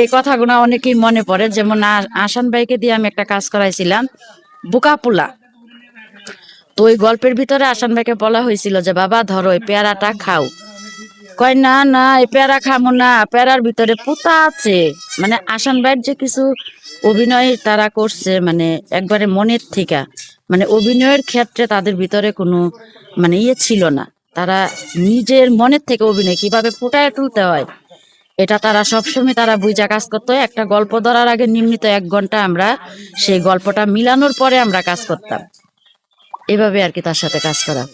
এই কথাগুলো অনেকেই মনে পড়ে, যেমন আসান ভাইকে দিয়ে আমি একটা কাজ করাইছিলাম বুকাপুলা তো ওই গল্পের ভিতরে আসান ভাইকে বলা হয়েছিল যে, বাবা, ধরো এই পেয়ারাটা খাও। কয়, না না, এই পেয়ারা খামো না, পেয়ারার ভিতরে পুতা আছে। মানে আসান ভাইয়ের যে কিছু অভিনয় তারা করছে মানে একবারে মনের থেকে মানে অভিনয়ের ক্ষেত্রে তাদের ভিতরে কোনো মানে ইয়ে ছিল না। তারা নিজের মনের থেকে অভিনয়, কীভাবে ফুটায় তুলতে হয় এটা তারা সবসময় তারা বুঝা কাজ করতো। একটা গল্প ধরার আগে নিম্নিত এক ঘণ্টা আমরা সেই গল্পটা মিলানোর পরে আমরা কাজ করতাম। এভাবে আর কি তার সাথে কাজ করা।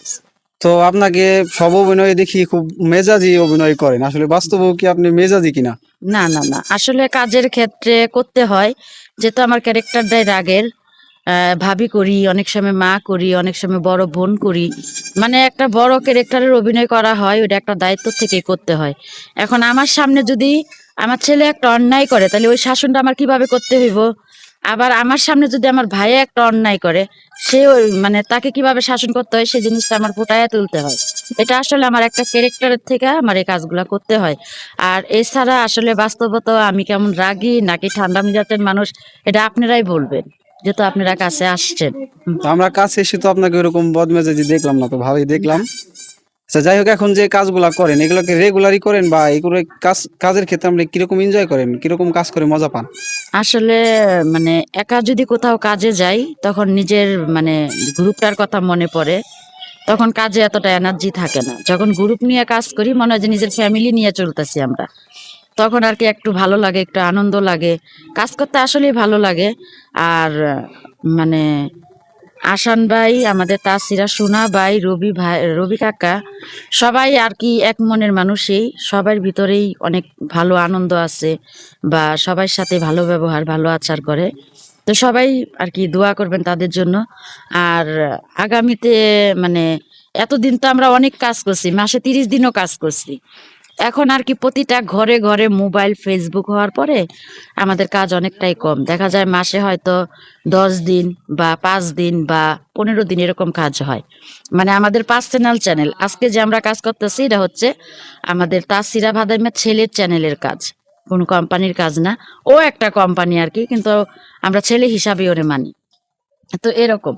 তো আপনাকে সব অভিনয় দেখি খুব মেজাজি অভিনয় করেন। আসলে বাস্তবেও কি আপনি মেজাজি কিনা? না না না। আসলে কাজের ক্ষেত্রে করতে হয়। যেহেতু আমার ক্যারেক্টারটাই রাগের ভাবি করি, অনেক সময় মা করি, অনেক সময় বড় বোন করি। মানে একটা বড় ক্যারেক্টারের অভিনয় করা হয় ওটা একটা দায়িত্ব থেকে করতে হয়। এখন আমার সামনে যদি আমার ছেলে একটা অন্যায় করে, তাহলে ওই শাসনটা আমার কীভাবে করতে হইব? আবার আমার সামনে যদি আমার ভাই একটা অন্যায় করে, সে মানে তাকে কীভাবে শাসন করতে হয় সেই জিনিসটা আমার ফুটায় তুলতে হয়। এটা আসলে আমার একটা ক্যারেক্টারের থেকে আমার এই কাজগুলা করতে হয়। আর এছাড়া আসলে বাস্তবতা আমি কেমন রাগি, নাকি ঠান্ডা মেজাজের মানুষ, এটা আপনারাই বলবেন। যেহেতু আপনারা কাছে আসছেন। তো আমরা কাছে এসে তো আপনাকে ওরকম বদমেজাজি দেখলাম না তো ভালোই দেখলাম। আচ্ছা যাই হোক এখন যে কাজগুলা করেন এগুলোকে রেগুলারই করেন বা এগুলো কাজ কাজের ক্ষেত্রে আপনি কীরকম এনজয় করেন? কীরকম কাজ করে মজা পান? আসলে মানে একা যদি কোথাও কাজে যাই তখন নিজের মানে গ্রুপটার কথা মনে পড়ে। তখন কাজে এতটা এনার্জি থাকে না। যখন গ্রুপ নিয়ে কাজ করি মনে হয় যে নিজের ফ্যামিলি নিয়ে চলতেছি আমরা। তখন আর কি একটু ভালো লাগে, একটু আনন্দ লাগে। কাজ করতে আসলেই ভালো লাগে। আর মানে আসান ভাই, আমাদের তাসিরা, সোনা ভাই, রবি ভাই, রবি কাকা, সবাই আর কি এক মনের মানুষই। সবার ভিতরেই অনেক ভালো আনন্দ আছে বা সবার সাথে ভালো ব্যবহার, ভালো আচার করে। তো সবাই আর কি দোয়া করবেন তাদের জন্য। আর আগামীতে মানে এতদিন তো আমরা অনেক কাজ করছি, মাসে তিরিশ দিনও কাজ করছি। এখন আর কি প্রতিটা ঘরে ঘরে মোবাইল ফেসবুক হওয়ার পরে আমাদের কাজ অনেকটাই কম। দেখা যায় মাসে হয়তো দশ দিন বা পাঁচ দিন বা পনেরো দিন এরকম কাজ হয়। মানে আমাদের পার্সোনাল চ্যানেল আজকে যে আমরা কাজ করতেছি, এটা হচ্ছে আমাদের তাসিরা ভাদাইমের ছেলের চ্যানেলের কাজ। কোনো কোম্পানির কাজ না। ও একটা কোম্পানি আর কি, কিন্তু আমরা ছেলে হিসাবে ওরে মানি। তো এরকম।